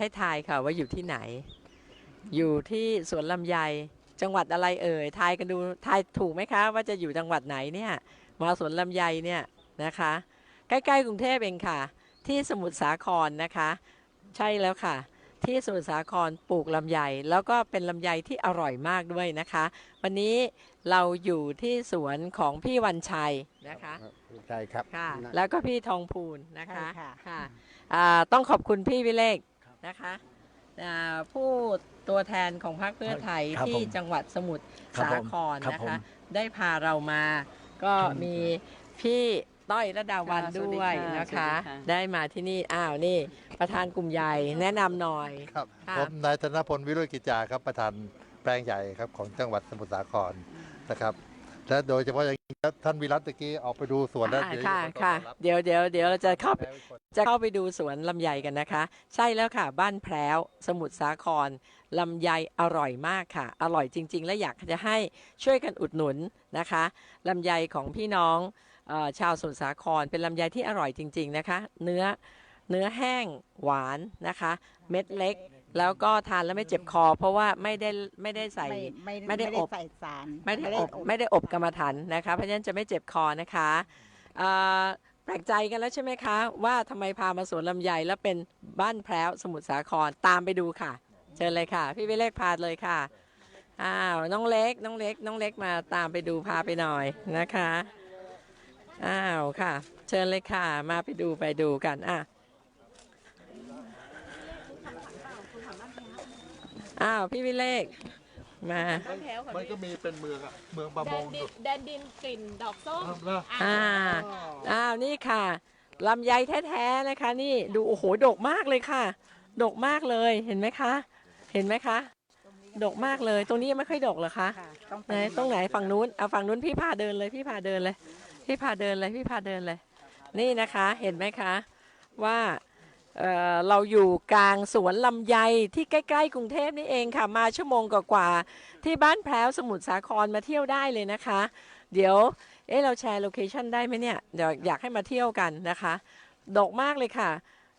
ให้ทายค่ะว่าอยู่ที่ไหน อยู่ที่สวนลำไย จังหวัดอะไรเอ่ย ทายกันดู ทายถูกไหมคะ ว่าจะอยู่จังหวัดไหนเนี่ยมาสวนลำไยเนี่ยนะคะ ใกล้ๆกรุงเทพเองค่ะ ที่สมุทรสาครนะคะ ใช่แล้วค่ะ ที่สมุทรสาครปลูกลำไย แล้วก็เป็นลำไยที่อร่อยมากด้วยนะคะ วันนี้เราอยู่ที่สวนของพี่วันชัยนะคะ ใช่ครับ ค่ะ แล้วก็พี่ทองพูนนะคะ ค่ะคะอ่าต้องขอบคุณพี่วิเลก นะคะอ่าผู้ตัวแทนของพรรคเพื่อไทยครับที่ผมจังหวัดสมุทรครับสาผมครครับนะผม คะ ได้พาเรามา ก็มีพี่ต้อยระดาวันค่ะสวัสด้ดีวยค่ะนะคะ สวัสดีค่ะ ได้มาที่นี่อ้าวนี่ ประธานกลุ่มใหญ่แนะนำหน่อย ครับค่ะ ผมนายธนพลวิโรจน์กิจจาครับประธานแปลงใหญ่ครับของจังหวัดสมุทรสาครนะครับ และโดยเฉพาะอย่างยิ่งครับ ท่านวิรัตตะกี้ออกไปดูสวนแล้วอ่าเดี๋ยวค่ะจขอค่ะต้อนรับเดี๋ยวเดี๋ยวเดี๋ยวเราจะเข้าแปลวิคนจะเข้าไปดูสวนลำไยกันนะคะ ใช่แล้วค่ะ บ้านแพร้ว สมุทรสาครลำไยอร่อยมากค่ะ อร่อยจริง ๆ และอยากจะให้ช่วยกันอุดหนุนนะคะลำไยของพี่น้องเออชาวสมุทรสาครเป็นลำไยที่อร่อยจริง ๆ นะคะ เนื้อเนื้อแห้งหวานนะคะ เม็ดเล็ก แล้วก็ทานแล้วไม่เจ็บคอ เพราะว่าไม่ได้ไม่ได้ใส่ ไม่ไม่ได้อบ ใส่สาร ไม่ได้อบไม่ได้อบกรรมฐานนะคะ เพราะฉะนั้นจะไม่เจ็บคอนะคะเอ่อแปลกใจกันแล้วใช่ไหมคะ ว่าทำไมพามาสวนลำไยแล้วเป็นบ้านแพร้วสมุทรสาครตามไปดูค่ะ เชิญเลยค่ะ พี่วิเลกพาเลยค่ะอ้าวน้องเล็กน้องเล็ก น้องเล็กมาตามไปดูพาไปหน่อยนะคะอ้าวค่ะ เชิญเลยค่ะ มาไปดูไปดูกันอะ อ้าวพี่วิเลกมามันก็มีเป็นเมืองอะเมืองประแดมนงดินแดนดินกลิ่นดอกส้ม นะ อ่า อ้าว นี่ค่ะลำไยแท้ๆนะคะ นี่ดูโอ้โหดกมากเลยค่ะ ดกมากเลยเห็นไหมคะ เห็นไหมคะ ดกมากเลย ตรงนี้ยังไม่ค่อยดกเหรอคะค่ะต้องไหนตรงไหนฝั่งนู้นเอาฝั่งนู้นพี่พาเดินเลยพี่พาเดินเลย พี่พาเดินเลยพี่พาเดินเลย นี่นะคะ เห็นไหมคะ ว่า เเราอยู่กลางสวนลำไยที่ใกล้ ๆ กรุงเทพนี่เองค่ะ มาชั่วโมงกว่าๆที่บ้านแพร้วสมุทรสาครมาเที่ยวได้เลยนะคะ เดี๋ยว เอ๊ะเราแชร์โลเคชันได้ไหมเนี่ยเดี๋ยวอยากให้มาเที่ยวกันนะคะดกมากเลยค่ะ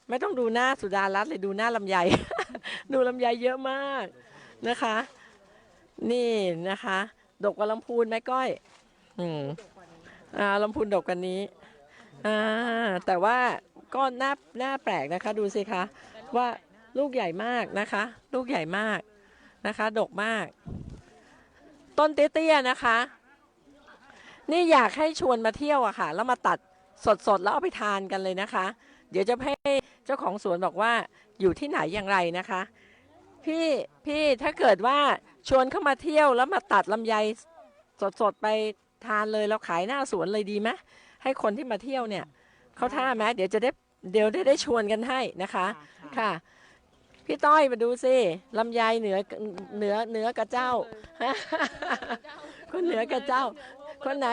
ไม่ต้องดูหน้าสุดารัตน์เลยดูหน้าลำไย ดูลำไยเยอะมากนะคะ นี่นะคะ ดกกว่าลำพูนไหมก้อย อืมอ่าลำพูนดกกันนี้อ่าแต่ว่า ก็น่าน่าแปลกนะคะดูสิคะว่าลูกใหญ่มากนะคะ ลูกใหญ่มากนะคะ ดกมาก ต้นเตี้ยๆนะคะ นี่อยากให้ชวนมาเที่ยวอะค่ะ แล้วมาตัดสดๆ แล้วเอาไปทานกันเลยนะคะ เดี๋ยวจะให้เจ้าของสวนบอกว่าอยู่ที่ไหนอย่างไรนะคะ พี่พี่ถ้าเกิดว่าชวนเข้ามาเที่ยวแล้วมาตัดลำไยสดๆ ไปทานเลยแล้วขายหน้าสวนเลยดีไหมให้คนที่มาเที่ยวเนี่ย เขาท่าไหมเดี๋ยวจะได้เดี๋ยวได้ได้ชวนกันให้นะคะค่ะ พี่ต้อยมาดูสิลำไยเหนือเหนือเหนือกับเจ้าคนเหนือกับเจ้า คนไหน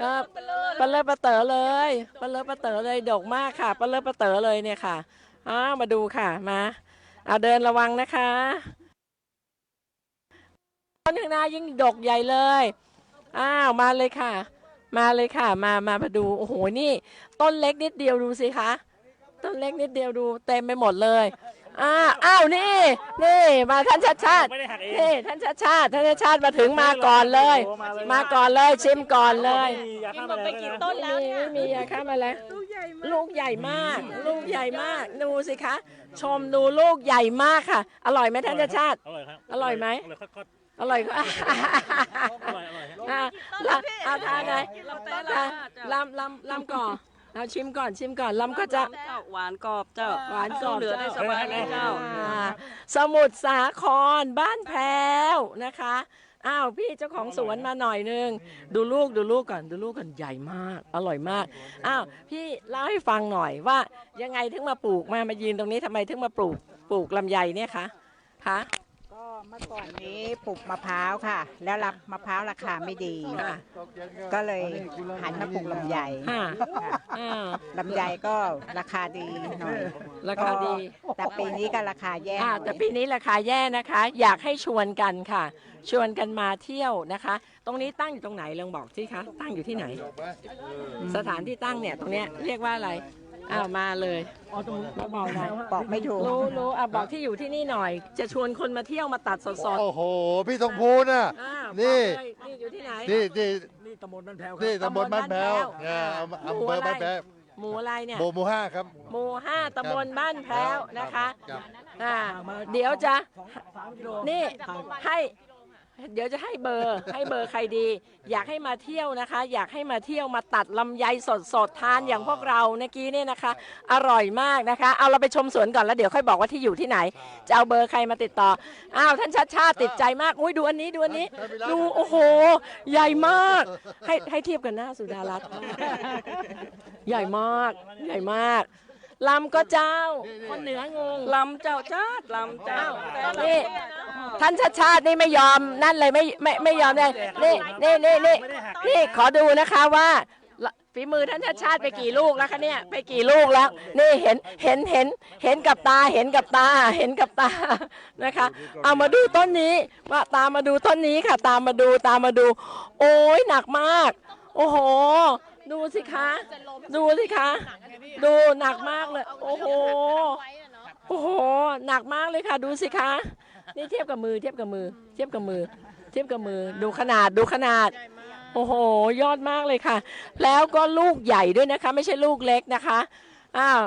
เออปลาเลอะปลาเต๋อเลยปลาเลอะปลาเต๋อเลยดกมากค่ะปลาเลอะปลาเต๋อเลยเนี่ยค่ะอ้าวมาดูค่ะมาเอาเดินระวังนะคะต้นข้างหน้ายิ่งดกใหญ่เลย อ้าวมาเลยค่ะ มาเลยค่ะ มามามาดู โอ้โห นี่ ต้นเล็กนิดเดียวดูสิคะ ต้นเล็กนิดเดียวดูเต็มไปหมดเลยอ้าอ้าว นี่ นี่ มาท่านชาติชาติไม่ได้หักเองนี่ท่านชาติชาติท่านชาติชาติมาถึงมาก่อนเลย มาก่อนเลย ชิมก่อนเลยกินหมดไปกี่ต้นแล้วมีเนี่ยไม่มียาฆ่าแมลงลูกใหญ่มาก ลูกใหญ่มาก ดูสิคะ ชมดูลูกใหญ่มากค่ะ อร่อยไหมท่านชาติชาติ อร่อยครับอร่อยไหม อร่อยครับ อร่อยก็อร่อยอร่อยครับอะลำเอาทานไหนอะลำลำลำก่อนเอาชิมก่อนชิมก่อนลำก็จะ เจ้าหวานกรอบเจ้าหวานกรอบ เหลือได้สบายเลยเจ้า อ่าสมุทรสาครบ้านแพรวนะคะอ้าวพี่เจ้าของสวนมาหน่อยนึงดูลูกดูลูกก่อนดูลูกก่อนใหญ่มาก อร่อยมากอ้าวพี่เล่าให้ฟังหน่อยว่า ยังไงถึงมาปลูกมามายืนตรงนี้ทำไมถึงมาปลูกปลูกลำไยเนี่ยคะคะ เมื่อก่อนนี้ปลูกมะพร้าวค่ะ แล้วรับมะพร้าวราคาไม่ดี ค่ะ ก็เลยหันมาปลูกลำไยค่ะค่ะอ่าลำไยก็ราคาดีหน่อยราคาดี ก็แต่ปีนี้ก็ราคาแย่หอ่าน่อยแต่ปีนี้ราคาแย่นะคะ อยากให้ชวนกันค่ะ ชวนกันมาเที่ยวนะคะ ตรงนี้ตั้งอยู่ตรงไหนลองบอกสิคะตั้งอยู่ที่ไหน สถานที่ตั้งเนี่ยตรงเนี้ยเรียกว่าอะไร อ้าวมาเลยมาบอกหน่อยบอกไม่ถูก รู้รู้อะบอกที่อยู่ที่นี่หน่อย จะชวนคนมาเที่ยวมาตัดสดๆโอ้โห พี่ทองพูนน่ะอ้าวนี่ บอกเลยนี่อยู่ที่ไหน นี่นี่นี่ตำบลบ้านแพ้วครับ นี่ตำบลบ้านแพ้วตำบลบ้านแพ้วเนี่ยอำหมู่อำเภออะไรบ้านแพ้วหมู่อะไรเนี่ย โบหมูห้าครับ หมู่ห้าตำบลบ้านแพ้วนะคะรับ อ่าเดี๋ยวจะ นี่ให้ เดี๋ยวจะให้เบอร์ให้เบอร์ใครดี อยากให้มาเที่ยวนะคะ อยากให้มาเที่ยวมาตัดลำไยสดสดๆทานอย่างพวกเราเมื่อกี้เนี่ยนะคะ อร่อยมากนะคะ เอาเราไปชมสวนก่อนแล้วเดี๋ยวค่อยบอกว่าที่อยู่ที่ไหน จะเอาเบอร์ใครมาติดต่ออ้าวท่านชัดชาติติดใจมากอุ้ยดูอันนี้ดูอันนี้ ดูโอ้โห ใหญ่มาก ให้ให้เทียบกันหน้าสุดารัตน์ใหญ่มากใหญ่มาก ลำก็เจ้า คนเหนืองงลำเจ้าจ้าดลำเจ้าอ้าวนี่ ท่านชาติชาตินี่ไม่ยอมนั่นเลยไม่ไม่ไม่ยอมเลยนี่นี่นี่นี่นี่ขอดูนะคะว่าละฝีมือท่านชาติชาติไปกี่ลูกแล้วคะเนี่ยไปกี่ลูกแล้ว นี่เห็นเห็นเห็นเห็นกับตาเห็นกับตาเห็นกับตานะคะ เอามาดูต้นนี้ว่าตามมาดูต้นนี้ค่ะ ตามมาดูตามมาดู โอ้ยหนักมาก โอ้โห ดูสิคะดูสิคะดูหนักมากเลย โอ้โหโอ้โห หนักมากเลยค่ะ ดูสิคะ นี่เทียบกับมือ เทียบกับมือ เทียบกับมือ เทียบกับมือ ดูขนาด ดูขนาดโอ้โห ยอดมากเลยค่ะ แล้วก็ลูกใหญ่ด้วยนะคะ ไม่ใช่ลูกเล็กนะคะ อ้าว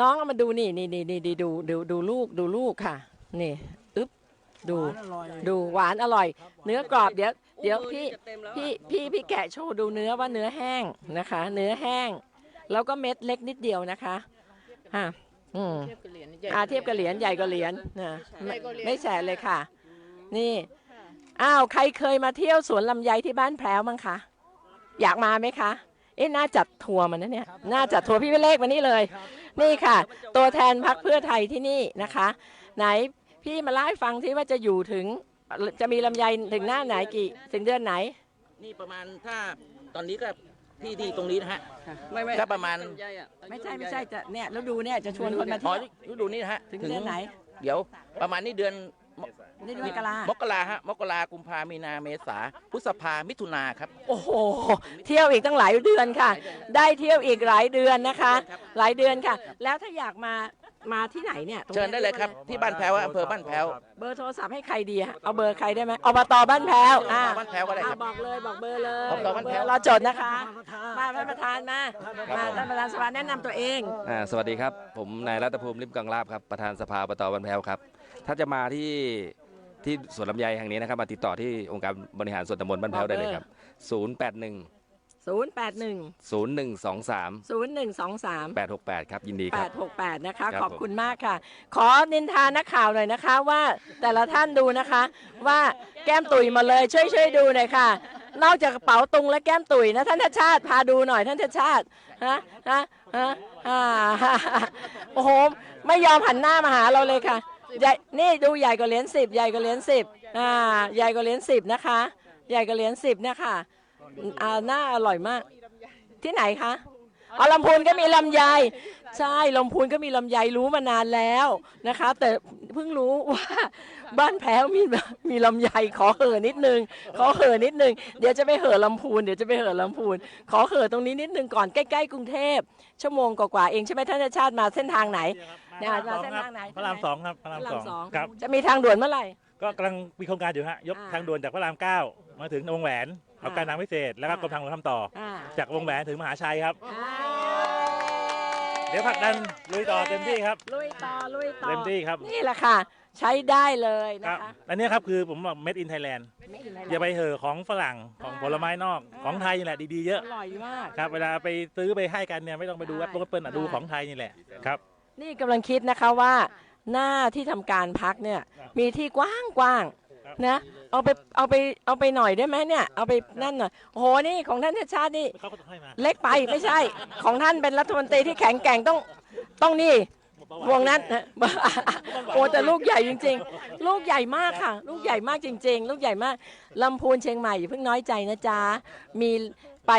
น้องเอามาดูนี่นี่นี่นี่ดูดูดูลูกดูลูกค่ะ นี่ อึ๊บ ดู ดูหวานอร่อย เนื้อกรอบเดี๋ยว เดี๋ยวพี่พี่พี่พี่แกะโชว์ดูเนื้อว่าเนื้อแห้งนะคะ เนื้อแห้ง แล้วก็เม็ดเล็กนิดเดียวนะคะอะอืมอ่าเทียบกับเหรียญใหญ่กว่าเหรียญนะไม่ไม่แสนเลยค่ะ นี่อ้าวใครเคยมาเที่ยวสวนลำไยที่บ้านแพรวมั้งคะอยากมาไหมคะเอ๊ะน่าจัดทัวร์มันนะเนี่ยน่าจัดทัวร์พี่วิเลขมานี่เลย นี่ค่ะ ตัวแทนพักเพื่อไทยที่นี่นะคะ ไหนพี่มาเล่าให้ฟังที่ว่าจะอยู่ถึง จะมีลำไยถึงหน้าไหนกี่ถึงเดือนไหน นี่ประมาณถ้าตอนนี้ก็ที่ที่ตรงนี้นะฮะ ไม่ไม่ถ้าประมาณลำไยอะไม่ใช่ไม่ใช่จะเนี่ยแล้วดูเนี่ยจะชวนคนมาอ๋อเที่ยวฤดูนี้นะฮะถึงเดือนไหนเดี๋ยวประมาณนี้เดือนมนี่เดือนมกรามกราฮะมกรากุมภามีนาเมษาพฤษภามิถุนาครับ โอ้โห เที่ยวอีกตั้งหลายเดือนค่ะ ได้เที่ยวอีกหลายเดือนนะคะ หลายเดือนค่ะ แล้วถ้าอยากมา มาที่ไหนเนี่ยตรงเชิญนี้ได้เลยครับ ที่บ้านแพ้วอำเภอบ้านแพ้ว เบอร์โทรศัพท์ให้ใครดีฮะเอาเบอร์ใครได้ไหมอบตบ้านแพ้วอ่าบ้านแพ้วก็ได้ครับอ่าบอกเลยบอกเบอร์เลยอบตบ้านแพ้ว เบอร์เราจดนะคะมาท่านประธานมามาท่านประธานสภาแนะนำตัวเอง อ่าสวัสดีครับ ผมนายรัตภูมิริมกังลาบครับ ประธานสภาอบตบันแพรวครับ ถ้าจะมาที่ที่สวนลำไยแห่งนี้นะครับ มาติดต่อที่องค์การบริหารส่วนตำบลบ้านแพรวได้เลยครับ 081 081 0123 0123 868 ครับ ยินดีครับ 868 นะคะ ครับขอบคุณมากค่ะ ขอนินทานักข่าวหน่อยนะคะว่าแต่ละท่านดูนะคะ ว่าแก้มตุ๋ยมาเลยช่วยช่วยดูหน่อยค่ะนอกจากกระเป๋าตุงและแก้มตุ๋ยนะท่านชาติชาติพาดูหน่อยท่านชาติชาติฮะฮะฮะอ่าโอ้โหไม่ยอมหันหน้ามาหาเราเลยค่ะใหญ่นี่ดูใหญ่กว่าเหรียญสิบใหญ่กว่าเหรียญสิบอ่าใหญ่กว่าเหรียญสิบนะคะ ใหญ่กว่าเหรียญสิบเนี่ยค่ะ อ่าหน้าอร่อยมาก ที่ไหนคะอ๋อลำพูนก็มีลำไยใช่ลำพูนก็มีลำไยรู้มานานแล้วนะคะ แต่เพิ่งรู้ว่าบ้านแพ้วมีมีลำไยขอเห่อนิดนึง ขอเห่อนิดนึง เดี๋ยวจะไปเห่อลำพูนเดี๋ยวจะไปเห่อลำพูนขอเห่อตรงนี้นิดนึงก่อนใกล้ๆกรุงเทพชั่วโมงกว่าๆเองใช่ไหมท่านชาติมาเส้นทางไหนเนี่ยมาเส้นทางไหนพระรามสองครับพระรามพระรามสสอองงครับจะมีทางด่วนเมื่อไหร่ก็กำลังมีโครงการอยู่ฮะยกอ่าทางด่วนจากพระรามเก้ามาถึงวงแหวน เอาอ่าการทางพิเศษแล้วก็อ่ากรมทางหลวงทำต่อ อ่า จากวงแหวนถึงมหาชัยครับ อ่าเดี๋ยวผลักดันลุยต่อเต็มที่ครับ ลุยต่อลุยต่อเต็มที่ครับ นี่แหละค่ะ ใช้ได้เลยคนะรับ คะอันนี้ครับคือผมบอก made in Thailand ไม่เป็นไรหรอกอย่าไปเห่อของฝรั่งของผลไม้นอกอ่าของไทยนี่แหละดีๆเยอะ อร่อยมาก ครับเวลาไปซื้อไปให้กันเนี่ยไม่ต้องไปดูใช่แอปเปิลเปิลอะดูใช่ของไทยนี่แหละครับ นี่กำลังคิดนะคะว่า หน้าที่ทำการพักเนี่ย มีที่กว้างกว้างๆ นะเอาไปเอาไปเอาไปหน่อยได้ไหมเนี่ย เอาไปนั่นหน่อยโอ้โหนี่ของท่านชาติชาตินี่เขาก็ต้องให้มาเล็กไปไม่ใช่ ของท่านเป็นรัฐมนตรีที่แข็งแกร่งต้องต้องนี่วงนั้นโอ้แต่ลูกใหญ่จริง ๆ ลูกใหญ่มากค่ะ ลูกใหญ่มากจริง ๆ ลูกใหญ่มากลำพูนเชียงใหม่อย่าเพิ่งน้อยใจนะจ๊ะมีไป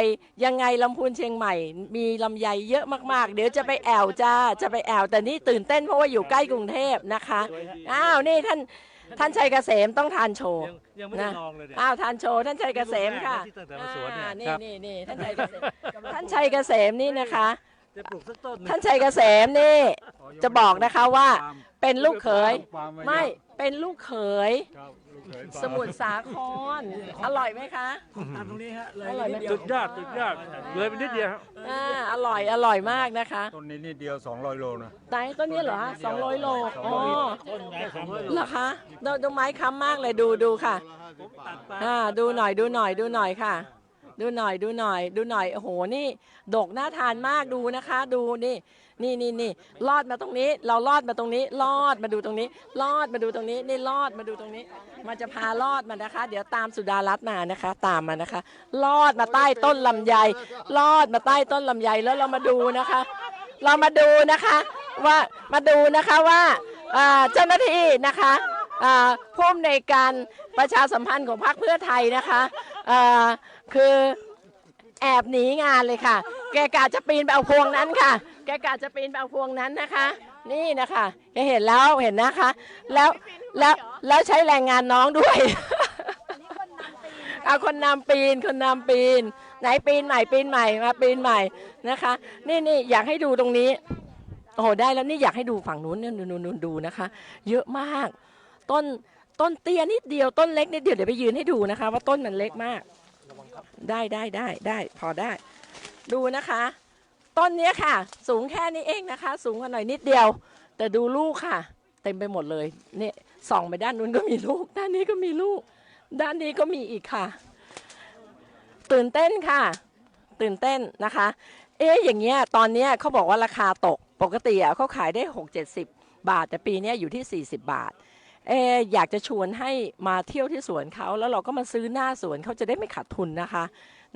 ยังไงลำพูนเชียงใหม่ มีลำไยเยอะมากๆ เดี๋ยวจะไปแอวจ้าจะไปแอวแต่นี่ตื่นเต้นเพราะว่าอยู่ใกล้กรุงเทพนะคะอ้าวนี่ท่าน ท่านชัยเกษมต้องทานโชว์ยังยังไม่ได้ลองเลยเนี่ยอ้าวทานโชว์ท่านชัยเกษมค่ะที่ตั้งแต่มาสวนเนี่ยอ่านี่ครับนี่นี่ท่านชัยเกษมท่านชัยเกษมนี่นะคะ จะปลูกสักต้นหงท่านชัยเกษมนี่จะบอกนะคะว่า เป็นลูกเขยปาล์าไม่เป็นลูกเขย ครับลูกเขยปาล์ สมุทรสาคร อร่อยไหมคะ ตามตรงนี้ฮะเลยอร่อยไหมสุดยอดสุดยอดเลยไปนิดเดียวฮะอ่าอร่อยอร่อยมากนะคะต้นนี้นิดเดียว 200 โลนะ ไหนต้นนี้เหรอสองร้อยโลอ๋อต้นไหนสองร้อยโลเหรอคะดูดูไม้ค้ำมากเลยดูดูค่ะตัดไปอ่าดูหน่อยดูหน่อยดูหน่อยค่ะ ดูหน่อยดูหน่อย ดูหน่อยโอ้โหนี่ ดกน่าทานมากดูนะคะ ดูนี่ นี่นี่นี่ลอดมาตรงนี้ เราลอดมาตรงนี้ลอดมาดูตรงนี้ลอดมาดูตรงนี้ นี่ลอดมาดูตรงนี้ มันจะพาลอดมานะคะ เดี๋ยวตามสุดารัตน์มานะคะ ตามมานะคะ ลอดมาใต้ต้นลำไยลอดมาใต้ต้นลำไยแล้วเรามาดูนะคะ เรามาดูนะคะ ว่ามาดูนะคะว่าเจ้าหน้าที่นะคะผู้อำนวยการประชาสัมพันธ์ของพรรคเพื่อไทยนะคะ คือแอบหนีงานเลยค่ะ แกกะจะปีนไปเอาพวงนั้นค่ะ แกกะจะปีนไปเอาพวงนั้นนะคะ นี่นะคะแกเห็นแล้วเห็นนะคะ แล้วแล้วแล้วใช้แรงงานน้องด้วยเอาคนนำปีนคนนำปีน ไหนปีนใหม่ปีนใหม่มาปีนใหม่นะคะ นี่นี่อยากให้ดูตรงนี้โอ้โหได้แล้วนี่อยากให้ดูฝั่งนู้นเนี่ยดูดูดูนะคะ เยอะมาก ต้น ต้นเตี้ยนิดเดียวต้นเล็กนิดเดียวเดี๋ยวไปยืนให้ดูนะคะ ว่าต้นมันเล็กมาก ได้ได้ได้ได้พอได้ ดูนะคะ ต้นเนี้ยค่ะ สูงแค่นี้เองนะคะ สูงกว่าหน่อยนิดเดียว แต่ดูลูกค่ะ เต็มไปหมดเลยเนี่ยส่องไปด้านนู้นก็มีลูก ด้านนี้ก็มีลูก ด้านนี้ก็มีอีกค่ะ ตื่นเต้นค่ะ ตื่นเต้นนะคะ เอ๊ะอย่างเงี้ยตอนเนี้ยเขาบอกว่าราคาตกปกติอะเขาขายได้6 70บาท แต่ปีเนี้ยอยู่ที่40บาท เออยากจะชวนให้มาเที่ยวที่สวนเขาแล้วเราก็มาซื้อหน้าสวนเขาจะได้ไม่ขาดทุนนะคะ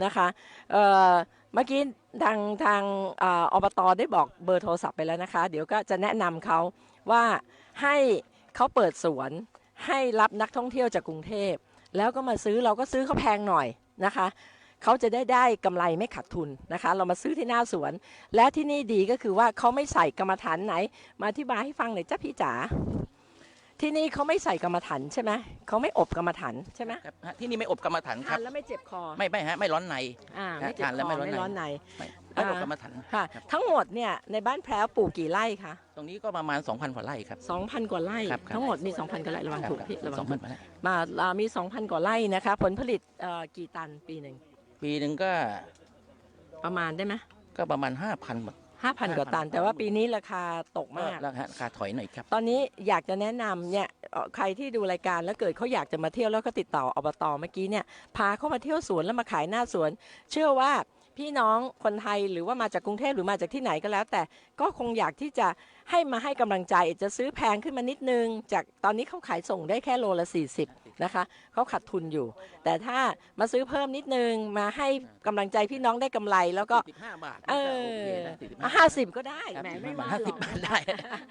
นะคะเออเมื่อกี้ทางทางออบตได้บอกเบอร์โทรศัพท์ไปแล้วนะคะ เดี๋ยวก็จะแนะนำเขาว่าให้เขาเปิดสวนให้รับนักท่องเที่ยวจากกรุงเทพ แล้วก็มาซื้อเราก็ซื้อเขาแพงหน่อยนะคะเขาจะได้ได้กำไรไม่ขาดทุนนะคะ เรามาซื้อที่หน้าสวน และที่นี่ดีก็คือว่าเขาไม่ใส่กรรมฐานไหน มาอธิบายให้ฟังหน่อยจ้าพี่จ๋า ที่นี่เขาไม่ใส่กรรมฐานใช่ไหมเขาไม่อบกรรมฐานใช่ไหมครับฮะที่นี่ไม่อบกรรมฐานคทารับนแล้วไม่เจ็บคอไม่ไม่ฮะไม่ร้อนใน อ่าไม่เจ็บทานคแล้วอไม่ร้อนไม่ร้อนใน ไม่ไม่อบกรรมฐานค่ะทั้งหมดเนี่ยในบ้านแพรวปลูกกี่ไร่คะตรงนี้ก็ประมาณ 2,000กว่าไร่ครับ 2,000 กว่าไร่ ครับครับ ทั้งหมดมี 2,000 กว่าไร่ระวังถูกพี่ระวัสองงถูพันกกว่าไร่มาอ่ามี 2,000 กว่าไร่นะคะ ผลผลิตเอ่อกี่ตันปีหนึ่งปีหนึ่งก็ประมาณได้ไหมก็ประมาณ 5,000บาท ห้าพันกว่าตัน แต่ว่าปีนี้ราคาตกก็มากราคาราคาถอยหน่อยครับ ตอนนี้อยากจะแนะนำเนี่ยเอ่อใครที่ดูรายการแล้วเกิดเขาอยากจะมาเที่ยวแล้วก็ติดต่ออบตเมื่อกี้เนี่ยพาเขามาเที่ยวสวนแล้วมาขายหน้าสวน เชื่อว่าพี่น้องคนไทยหรือว่ามาจากกรุงเทพหรือมาจากที่ไหนก็แล้ว แต่ก็คงอยากที่จะให้มาให้กำลังใจจะซื้อแพงขึ้นมานิดนึง จากตอนนี้เขาขายส่งได้แค่โลละ 40 นะคะเขาขาดทุนอยู่ แต่ถ้ามาซื้อเพิ่มนิดนึงมาให้กำลังใจพี่น้องได้กำไรแล้วก็45บาทเอนี่ก็โออเคนะ45ห้าสิบก็ได้ครับแหมไม่ว่าห้าหรสิอบกบาทได้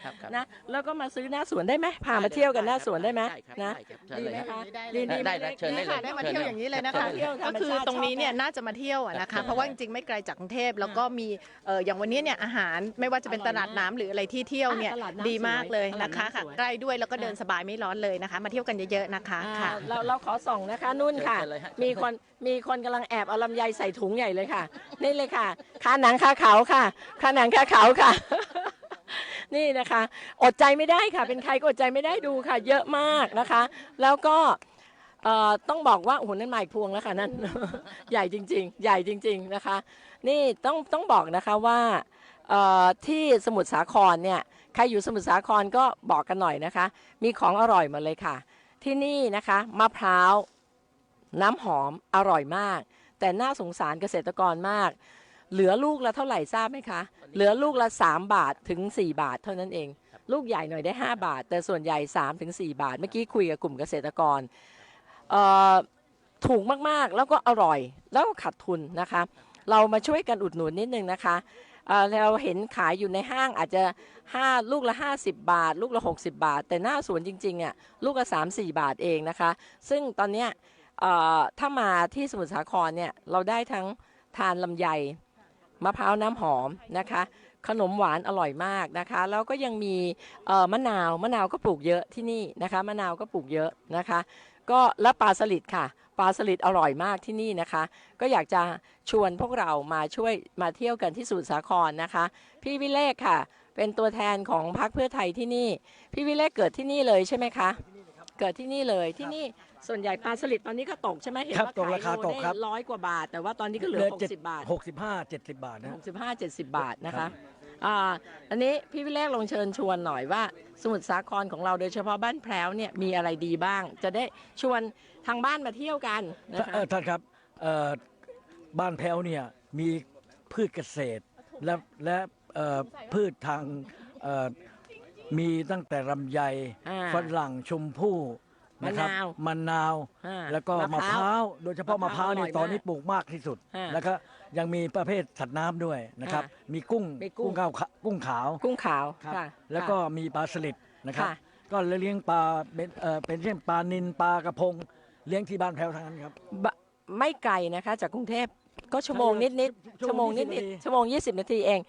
ครับครับนะแล้วก็มาซื้อหน้าสวนได้ไหมพามาเที่ยวกันหน้าสวนได้ไหมครับนะ ได้ครับเชิญดีเลยไหมฮะคะได้ดีเลยดีได้ไหมได้เชิญได้เลยค่ะได้มาเที่ยวอย่างนี้เลยนะคะเที่ยวธรรมชาติก็คือตรงนี้เนี่ยชอบไหมน่าจะมาเที่ยวอะนะครัคะบ เพราะว่าจริงๆไม่ไกลจากกรุงเทพแล้วก็มีเอ่ออย่างวันนี้เนี่ยอาหารไม่ว่าจะเป็นอร่ตอยมากลาดน้ำหรืออะไรที่เที่ยวเนี่ยอะตลาดน้ำดีมากเลยสวยนะคะตลาดน้ำค่ะสวยใกล้ด้วยแล้วก็เดินสบายไม่ร้อนเลยนะคะ มาเที่ยวกันเยอะๆนะคะอ่าค่ะ เราเราขอส่องนะคะนุ่นค่ะ เชิญเลยฮะ มีคนมีคนกำลังแอบเอาลำไยใส่ถุงใหญ่เลยค่ะ นี่เลยค่ะคาหนังคาเขาค่ะคาหนังคาเขาค่ะ นี่นะคะ อดใจไม่ได้ค่ะ เป็นใครก็อดใจไม่ได้ดูค่ะ เยอะมากนะคะ แล้วก็เอ่อต้องบอกว่าโอ้โหนั่นหมายพวงแล้วค่ะนั่น ใหญ่จริง ๆ ใหญ่จริง ๆนะคะ นี่ต้องต้องบอกนะคะว่าเอ่อที่สมุทรสาครเนี่ยใครอยู่สมุทรสาครก็บอกกันหน่อยนะคะ มีของอร่อยหมาเลยค่ะ ที่นี่นะคะมะพร้าวน้ำหอมอร่อยมาก แต่น่าสงสารเกษตรกรมาก เหลือลูกละเท่าไหร่ทราบไหมคะ เหลือลูกละ 3 บาทถึง 4 บาทเท่านั้นเอง ลูกใหญ่หน่อยได้ 5 บาท แต่ส่วนใหญ่3ถึง4บาท เมื่อกี้คุยกับกลุ่มเกษตรกรเอ่อถูกมากๆแล้วก็อร่อยแล้วก็ขาดทุนนะคะ เรามาช่วยกันอุดหนุนนิดนึงนะคะ เอ่อเราเห็นขายอยู่ในห้างอาจจะ 5 ลูกละ 50 บาท ลูกละ 60 บาท แต่หน้าสวนจริงๆอะลูกละ 3-4 บาทเองนะคะ ซึ่งตอนเนี้ยถ้ามาที่สมุทรสาครเนี่ยเราได้ทั้งทานลำไยมะพร้าวน้ำหอมนะคะ ขนมหวานอร่อยมากนะคะแล้วก็ยังมีเอ่อมะนาวมะนาวก็ปลูกเยอะที่นี่นะคะมะนาวก็ปลูกเยอะนะคะ ก็และปลาสลิดค่ะ ปลาสลิดอร่อยมากที่นี่นะคะ ก็อยากจะชวนพวกเรามาช่วยมาเที่ยวกันที่สมุทรสาครนะคะ พี่วิเลศค่ะ เป็นตัวแทนของพรรคเพื่อไทยที่นี่ พี่วิเลศเกิดที่นี่เลยใช่ไหมคะเกิดที่นี่เลยที่นี่ส่วนใหญ่ปลาสลิดตอนนี้ก็ตกใช่ไหมเห็นครับว่าตกราคาขยโลตกครับได้ร้อยกว่าบาท แต่ว่าตอนนี้ก็เหลือเจ็ด60 บาทหกสิบห้าเจ็ดสิบบาทนะ65 70 บาทนะคะ อ่าอันนี้พี่วิเลศลองเชิญชวนหน่อยว่า สมุทรสาครของเราโดยเฉพาะบ้านแพร้วเนี่ยมีอะไรดีบ้าง จะได้ชวนทางบ้านมาเที่ยวกันนะคะ เอ่อท่านครับเอ่อบ้านแพ้วเนี่ยมีพืชเกษตร และและเอ่อพืชทางเอ่อมีตั้งแต่ลำไยอ่าฝรั่งชมพู่นะครับมะนาวมะนาว อ่าแล้วก็มะมะพพร้าวร้าวโดยเฉพาะมะมะพพร้าร้าววอร่นี่อยตอนนี้มากปลูกมากที่สุดอ่าแล้วก็ ยังมีประเภทสัตว์น้ำด้วยนะครับอ่มีกุ้งมีกุ้งขาวกุ้งขาวกุ้งขาวครับค่ะแล้วก็มีปลาสลิดนะครับ ค่ะ ก็เลี้ยงปลาเป็นเอ่อเป็นเช่นปลานินปลากระพง เลี้ยงที่บ้านแพ้วทั้งนั้นครับ บะไม่ไกลนะคะ จากกรุงเทพก็ชั่วโมงนิดนิดๆชั่ชั่ววโมโมงงนิด20นิดนาทีชั่วโมง 20 นาทีเอง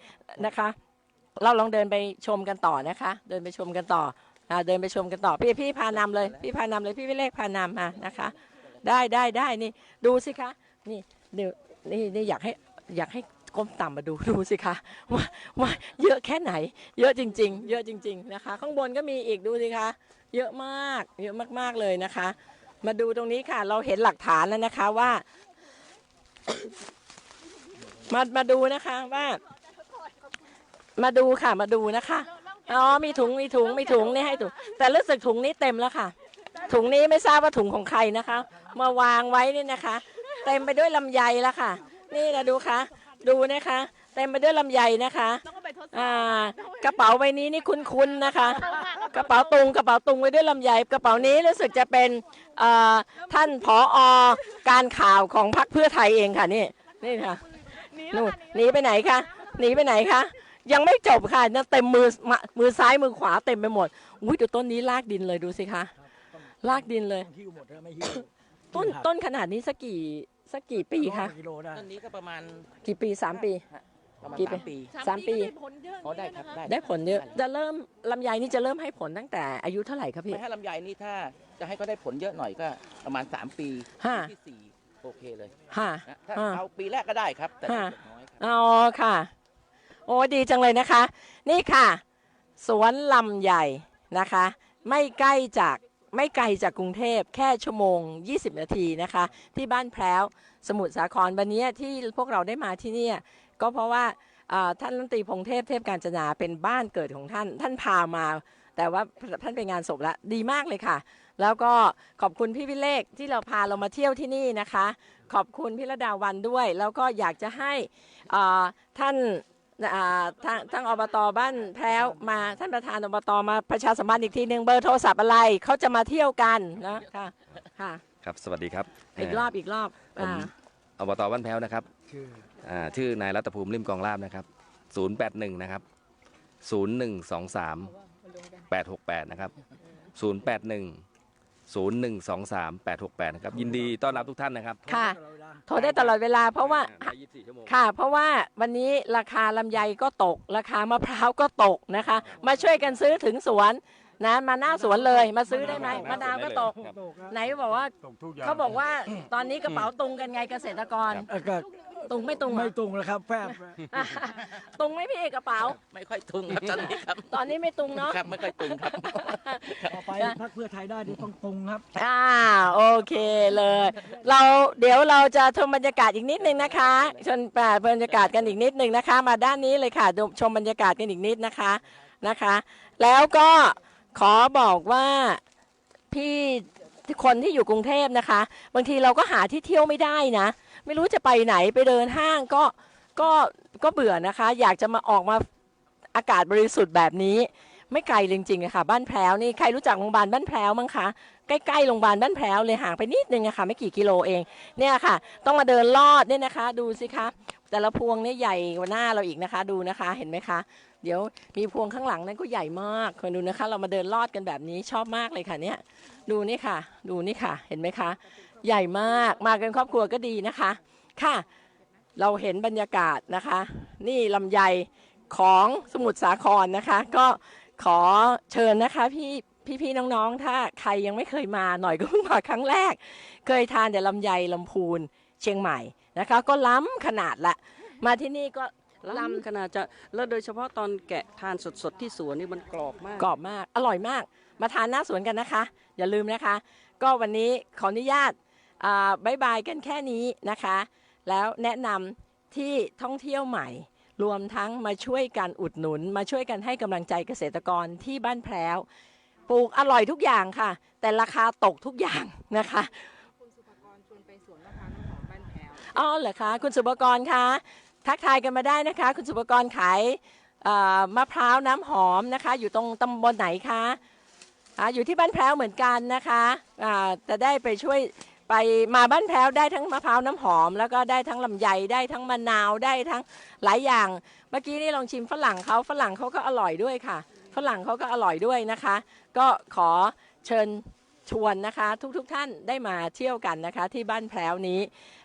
นะคะ เราลองเดินไปชมกันต่อนะคะ เดินไปชมกันต่ออ่าเดินไปชมกันต่อพี่พี่พานำเลยพี่พานำเลยพี่วิเลขพานำมานะคะ ได้ได้ได้นี่ดูสิคะนี่เดี๋ยว นี่นี่อยากให้อยากให้ก้มต่ำมาดูดูสิคะว่าว่าเยอะแค่ไหน เยอะจริง ๆ เยอะจริง ๆนะคะ ข้างบนก็มีอีกดูสิคะ เยอะมาก เยอะมากๆเลยนะคะ มาดูตรงนี้ค่ะ เราเห็นหลักฐานแล้วนะคะว่า มามาดูนะคะว่า มาดูค่ะ มาดูนะคะอ๋อมีถุงมีถุงมีถุงนี่ให้ถุงแต่รู้สึกถุงนี้เต็มแล้วค่ะ ถุงนี้ไม่ทราบว่าถุงของใครนะคะ มาวางไว้นี่นะคะ เต็มไปด้วยลำไยแล้วค่ะ นี่นะดูคะดูนะคะเต็มไปด้วยลำไยนะคะต้องไปทดสอบอ่ากระเป๋าใบนี้นี่คุ้นๆนะคะ กระเป๋าตุงกระเป๋าตุงไว้ด้วยลำไยกระเป๋านี้รู้สึกจะเป็นเอ่อท่านผอการข่าวของพรรคเพื่อไทยเองค่ะนี่นี่ค่ะนู่นหนีไปไหนคะหนีไปไหนคะยังไม่จบค่ะยังเต็มมือมามือซ้ายมือขวาเต็มไปหมดอุ้ยดูต้นนี้ลากดินเลยดูสิคะลากดินเลยต้องหิ้วหมดนะไม่หิ้วต้นต้นขนาดนี้สักกี่ สักกี่ปีคะกิโลได้ต้นนี้ก็ประมาณกี่ปีสามปี ประมาณกี่สามปีปี สามปีได้ผลเยอะอ๋อได้ครับ ได้ ได้ผลเยอะจะเริ่มลำไยนี่จะเริ่มให้ผลตั้งแต่อายุเท่าไหร่ครับพี่ ไม่ให้ลำไยนี่ถ้าจะให้ก็ได้ผลเยอะหน่อยก็ประมาณ 3 ปีห้าปีที่สี่โอเคเลยค่ะ นะถ้าอ่าเอาปีแรกก็ได้ครับ แต่ได้ฮะ ผลน้อยครับ อ๋อค่ะ โอ้ดีจังเลยนะคะ นี่ค่ะ สวนลำใหญ่นะคะ ไม่ใกล้จาก ไม่ไกลจากกรุงเทพแค่ชั่วโมง 20 นาทีนะคะ ที่บ้านแพร้วสมุทรสาครวันนี้ที่พวกเราได้มาที่นี่ก็เพราะว่าท่านรัฐมนตรีพงเทพเทพการจนาเป็นบ้านเกิดของท่าน ท่านพามา แต่ว่าท่านไปงานศพแล้วดีมากเลยค่ะ แล้วก็ขอบคุณพี่วิเลกที่เราพาเรามาเที่ยวที่นี่นะคะ ขอบคุณพี่ระดาวันด้วย แล้วก็อยากจะให้ท่าน ทางทางอบตบ้านแพร้วมาท่านประธานอบตมาประชาสัมพันธ์อีกทีหนึ่งเบอร์โทรศัพท์อะไรเขาจะมาเที่ยวกันนะค่ะค่ะครับสวัสดีครับอีกรอบอีกรอบผมอ่าอบตบ้านแพ้วนะครับชื่ออ่าชื่อนายรัตภูมิริมกองลาบนะครับ 081 นะครับ 0123 868 นะครับ 081 0123 868นะครับยินดีต้อนรับทุกท่านนะครับค่ะ โทรได้ตลอดเวลาเพราะว่า ได้24ชั่วโมง ค่ะ เพราะว่าวันนี้ราคาลำไยก็ตก ราคามะพร้าวก็ตกนะคะ มาช่วยกันซื้อถึงสวนนะมาหน้าสวนเลยมาซื้อได้ไหมมะนาวก็ตก ครับ ไหนบอกว่าเขาบอกว่าตอนนี้กระเป๋าตุงกันไงเกษตรกร เอ่อก็ ตุงไม่ตุงเหรไม่อตรงแล้วครับแฟบ อะตุงไหม่พี่กระเป๋า ไม่ค่อยทุงครับตอนนี้ครับตอนนี้ไม่ตุงเนาะ ครับไม่ค่อยตุงครับ ต่อไปพรรคเพื่อไทยได้ดีต้องตรงครับ อ่าโอเคเลย เราเดี๋ยวเราจะชมบรรยากาศอีกนิดนึงนะคะชมบรรยากาศกันอีกนิดนึงนะคะ มาด้านนี้เลยค่ะดูชมบรรยากาศกันอีกนิดนะคะนะคะ แล้วก็ขอบอกว่าพี่คนที่อยู่กรุงเทพนะคะ บางทีเราก็หาที่เที่ยวไม่ได้นะ ไม่รู้จะไปไหนไปเดินห้างก็ก็ก็เบื่อนะคะ อยากจะมาออกมาอากาศบริสุทธิ์แบบนี้ ไม่ไกลจริงๆอะค่ะ บ้านแพรวนี่ใครรู้จักโรงพยาบาลบ้านแพรวมั้งคะใกล้ๆโรงพยาบาลบ้านแพรวเลยห่างไปนิดนึงอะค่ะไม่กี่กิโลเองเนี่ยค่ะ ต้องมาเดินลอดเนี่ยนะคะ ดูสิคะแต่ละพวงเนี่ยใหญ่กว่าหน้าเราอีกนะคะ ดูนะคะเห็นไหมคะ เดี๋ยวมีพวงข้างหลังนั้นก็ใหญ่มากคนดูนะคะ เรามาเดินลอดกันแบบนี้ชอบมากเลยค่ะเนี่ยดูนี่ค่ะ ดูนี่ค่ะ เห็นไหมคะ ใหญ่มากมากันครอบครัวก็ดีนะคะค่ะ เราเห็นบรรยากาศนะคะ นี่ลำไยของสมุทรสาครนะคะ ก็ขอเชิญนะคะพี่พี่ๆน้องๆ ถ้าใครยังไม่เคยมาหน่อยก็เพิ่งมาครั้งแรก เคยทานแต่ลำไยลำพูนเชียงใหม่นะคะ ก็ล้ำขนาดละ มาที่นี่ก็ล้ำขนาดจะแล้วโดยเฉพาะตอนแกะทานสดๆที่สวนนี่มันกรอบมากกรอบมาก อร่อยมาก มาทานหน้าสวนกันนะคะ อย่าลืมนะคะ ก็วันนี้ขออนุญาตอ่า บายบายกันแค่นี้นะคะ แล้วแนะนำที่ท่องเที่ยวใหม่ รวมทั้งมาช่วยกันอุดหนุน มาช่วยกันให้กำลังใจเกษตรกรที่บ้านแพรวปลูกอร่อยทุกอย่างค่ะ แต่ราคาตกทุกอย่างนะคะอ๋อเหรอคะคุณสุปกรณ์คะทักทายกันมาได้นะคะ คุณสุปกรณ์ขายเอ่อมะพร้าวน้ำหอมนะคะ อยู่ตรงตำบลไหนคะอ่าอยู่ที่บ้านแพร้วเหมือนกันนะคะอ่าจะได้ไปช่วย ไปมาบ้านแพร้วได้ทั้งมะพร้าวน้ำหอม แล้วก็ได้ทั้งลำไยได้ทั้งมะนาวได้ทั้งหลายอย่าง เมื่อกี้นี่ลองชิมฝรั่งเขาฝรั่งเขาก็อร่อยด้วยค่ะ ฝรั่งเขาก็อร่อยด้วยนะคะ ก็ขอเชิญชวนนะคะทุกๆทท่านได้มาเที่ยวกันนะคะ ที่บ้านแพร้วนี้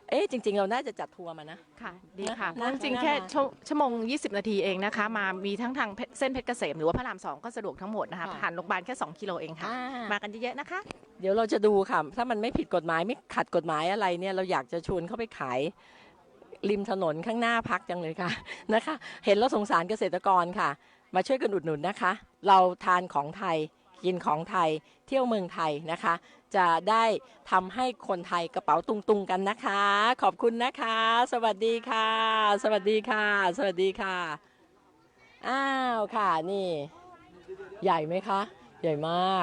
เอ๊ะจริง ๆ เราน่าจะจัดทัวร์มานะ ค่ะ ดีค่ะน่าจริงน่าๆแค่มาชั่วชั่วโมง 20 นาทีเองนะคะ มามีทั้งทางเพเส้นเพชรเกษมหรือว่าพระรามสองก็สะดวกทั้งหมดนะคะค่ะผ่านโรงพยาบาลแค่ 2 กิโลเองค่ะอ่ามากันเยอะๆนะคะเดี๋ยวเราจะดูค่ะ ถ้ามันไม่ผิดกฎหมายไม่ขัดกฎหมายอะไรเนี่ยเราอยากจะชวนเข้าไปขายริมถนนข้างหน้าพักจังเลยค่ะนะคะ เห็นแล้วสงสารเกษตรกรค่ะ มาช่วยกันอุดหนุนนะคะ เราทานของไทยกินของไทยเที่ยวเมืองไทยนะคะ จะได้ทำให้คนไทยกระเป๋าตุงๆกันนะคะ ขอบคุณนะคะ สวัสดีค่ะ สวัสดีค่ะ สวัสดีค่ะอ้าวค่ะนี่ ใหญ่ไหมคะ ใหญ่มาก